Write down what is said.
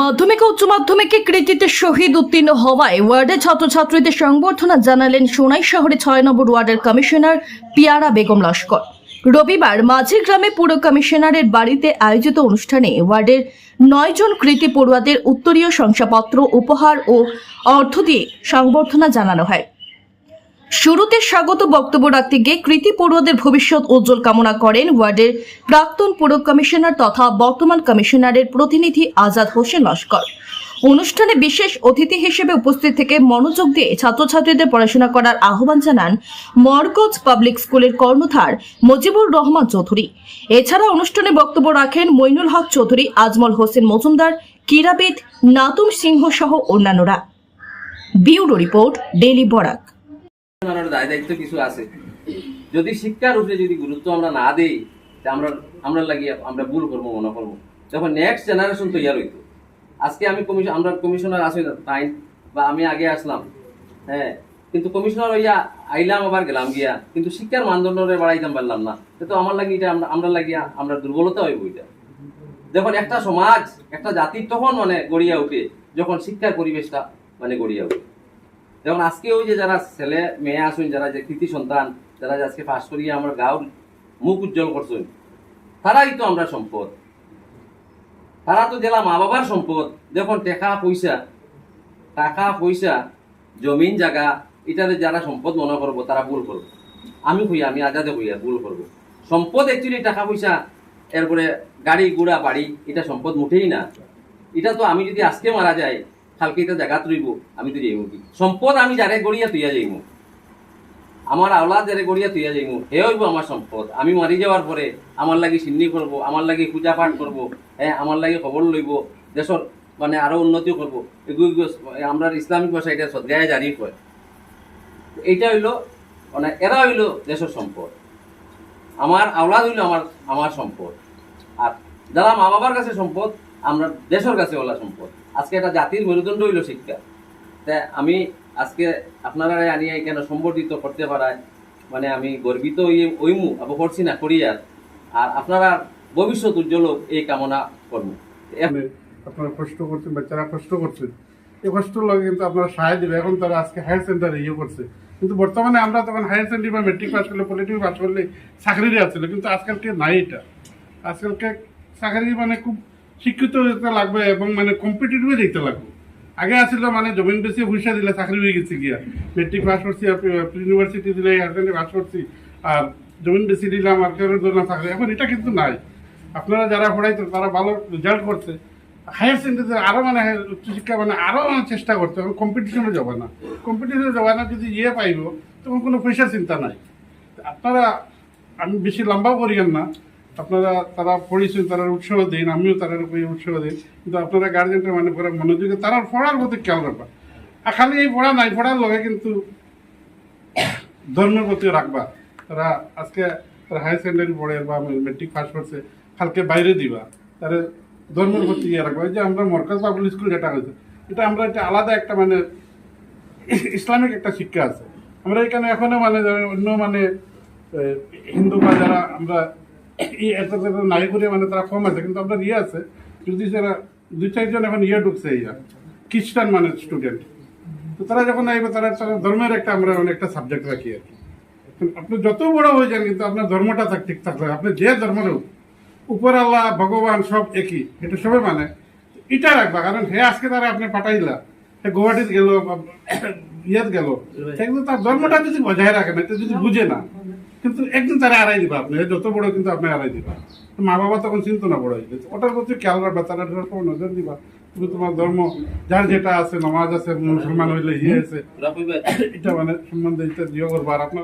মাধ্যমিক উচ্চ মাধ্যমিকে কৃতিতে শহীদ উত্তীর্ণ হওয়ায় ওয়ার্ডের ছাত্রছাত্রীদের সংবর্ধনা জানালেন সোনাই শহরে ছয় নম্বর ওয়ার্ডের কমিশনার পিয়ারা বেগম লস্কর। রবিবার মাঝে গ্রামে পুর কমিশনারের বাড়িতে আয়োজিত অনুষ্ঠানে ওয়ার্ডের নয়জন কৃতি পড়ুয়াদের উত্তরীয় শংসাপত্র, উপহার ও অর্থ দিয়ে সংবর্ধনা জানানো হয়। শুরুতে স্বাগত বক্তব্য রাখতে গিয়ে কৃতি পড়ুয়াদের ভবিষ্যৎ উজ্জ্বল কামনা করেন ওয়ার্ডের প্রাক্তন পুর কমিশনার তথা বর্তমান কমিশনারের প্রতিনিধি আজাদ হোসেন লস্কর। অনুষ্ঠানে বিশেষ অতিথি হিসেবে উপস্থিত থেকে মনোযোগ দিয়ে ছাত্রছাত্রীদের পড়াশোনা করার আহ্বান জানান মরগজ পাবলিক স্কুলের কর্ণধার মজিবুর রহমান চৌধুরী। এছাড়া অনুষ্ঠানে বক্তব্য রাখেন মইনুল হক চৌধুরী, আজমল হোসেন মজুমদার, ক্রীড়াবিদ নাতুম সিংহ সহ অন্যান্যরা। Bureau report daily Barak. দায়িত্ব কিছু আছে। যদি শিক্ষার উপরে যদি গুরুত্ব আমরা না দেই আমরা আমরা আমরা ভুল মনে করব। যখন নেক্সট জেনারেশন তৈরি হইতো। আজকে আমি কমিশন আমরা কমিশনার না, তাই বা আমি আগে আসলাম হ্যাঁ। কিন্তু কমিশনার হইয়া আইলাম, আবার গেলাম গিয়া। কিন্তু শিক্ষার মানদণ্ডরে বাড়াইতাম পারলাম না। তো আমার লাগি এটা আমরা আমরা লাগিয়া আমরা দুর্বলতা হইব এটা। যখন একটা সমাজ, একটা জাতির তখন মানে গড়িয়া উঠে, যখন শিক্ষার পরিবেশটা মানে গড়িয়া উঠে। যেমন আজকে ওই যে যারা ছেলে মেয়ে আসুন যারা যে কৃতি সন্তান, যারা যে আজকে পাশ করিয়ে আমার গাঁর মুখ উজ্জ্বল করছেন, তারাই তো আমরা সম্পদ। তারা তো জেলা মা বাবার সম্পদ। যখন টাকা, পয়সা টাকা, পয়সা, জমিন, জায়গা, এটাতে যারা সম্পদ মনে করব, তারা ভুল করব। আমি হইয়া, আমি আজাদে হইয়া ভুল করব। সম্পদ অ্যাকচুয়ালি টাকা, পয়সা, এরপরে গাড়ি গুড়া বাড়ি, এটা সম্পদ মুঠেই না। এটা তো আমি যদি আজকে মারা যাই কালকে এটা জায়গাত রইব আমি তো যাইব কি? সম্পদ আমি যারে গড়িয়া তুইয়া যাইব আমার আওলাদ যারে গড়িয়া তুইয়া যাইব হে হইব আমার সম্পদ। আমি মারি যাওয়ার পরে আমার লাগি সিন্নি করব, আমার লাগি পূজা পাঠ করব হ্যাঁ আমার লাগি খবর লইব দেশর মানে আরও উন্নতি করব। এগুলো আমরা ইসলামিক ভাষা এটা সদ্গায় জারি হয় এইটা হইল মানে এরা হইল দেশের সম্পদ। আমার আওলাদ হইল আমার আমার সম্পদ। আর যারা মা বাবার কাছে সম্পদ, আমরা দেশের কাছে ওলা সম্পদ। আজকে একটা জাতির মেরুদণ্ড হইল শিক্ষা। তা আমি আজকে আপনারা আনিয়ে এখানে সম্বর্ধিত করতে পারায় মানে আমি গর্বিত ওইমু আবার করছি না করিয়ার আর। আপনারা ভবিষ্যৎ উজ্জ্বল এই কামনা করব আপনারা কষ্ট করছেন বাচ্চারা কষ্ট করছেন এই কষ্ট লাগে কিন্তু আপনারা সাহায্য দেবে। এখন তারা আজকে হায়ার সেন্টারে ইয়ে করছে। কিন্তু বর্তমানে আমরা তখন হায়ার সেকেন্ডারি বা মেট্রিক পাস করলে পলিটেকনিক পাস করলে চাকরিরই আসছিল কিন্তু আজকালকে নাই এটা। আজকালকে চাকরি মানে খুব শিক্ষিত হতে লাগবে এবং মানে কম্পিটিটিভে দেখতে লাগবে। আগে আসছিল মানে জমিন বেশি পয়সা দিলে চাকরি হয়ে গেছে গিয়া। মেট্রিক পাস করছি ইউনিভার্সিটি দিলে সেকেন্ডারি পাস করছি, আর জমিন বেশি দিলাম, আর কেউ দিলাম চাকরি। এখন এটা কিন্তু নাই। আপনারা যারা পড়াইতো তারা ভালো রেজাল্ট করছে। হায়ার সেকেন্ডারিতে আরও মানে উচ্চশিক্ষা মানে আরও মানে চেষ্টা করতে হবে কম্পিটিশনে যাবে না। কম্পিটিশনে যাবে না, যদি ইয়ে পাইব, তখন কোনো পয়সার চিন্তা নাই। আপনারা, আমি বেশি লম্বাও করিয়েন না। আপনারা, তারা পড়িয়েছেন, তারা উৎসাহ দিন, আমিও তারা উপরে উৎসাহ দিই। কিন্তু আপনারা গার্জেনটা মানে পড়া মনোযোগে, তারা পড়ার প্রতি খেয়াল রাখবা। আর খালি এই পড়া নাই, পড়ার লগে কিন্তু ধর্মের প্রতি রাখবা। তারা আজকে হায়ার সেকেন্ডারি পড়ে বা মেট্রিক পাস করছে, কালকে বাইরে দিবা। তারা ধর্মের প্রতি ইয়ে রাখবা। যে আমরা মরকাজ পাবলিক স্কুল যেটা হয়েছে, এটা আমরা একটা আলাদা একটা মানে ইসলামিক একটা শিক্ষা আছে। আমরা এখানে এখনও মানে অন্য মানে হিন্দু বা যারা আমরা এত করে মানে তারা কম কিন্তু আমরা ইয়ে আছে। যদি যারা দুই চারজন এখন ইয়ে ঢুকছে ইয়া খ্রিস্টান মানে স্টুডেন্ট তো তারা যখন আইবে, তারা তারা ধর্মের একটা আমরা মানে একটা সাবজেক্ট রাখি আর কি। আপনি যত বড় হয়ে যান, কিন্তু আপনার ধর্মটা থাক ঠিক থাকলে আপনি যে ধর্মের উপর আল্লাহ, ভগবান সব একই, এটা সবাই মানে। এটা রাখবা, কারণ হে আজকে তারা আপনি পাঠাইলা, হে গুয়াহাটিত গেল ইয়াত গেল সে কিন্তু তার ধর্মটা যদি বজায় রাখে না যদি বুঝে না কিন্তু একদিন তারা আড়াই দিবা আপনি যত বড় কিন্তু আপনি আড়াই দিবা। মা বাবা তখন চিন্তা না বড় হয়ে গেছে। ওটার প্রতি খেয়াল রাখবা তারা নজর দিবা। তুমি তোমার ধর্ম যার যেটা আছে নমাজ আছে মুসলমান হইলে ইয়ে আছে। এটা মানে সম্বন্ধে এটা দিও করবা আর আপনার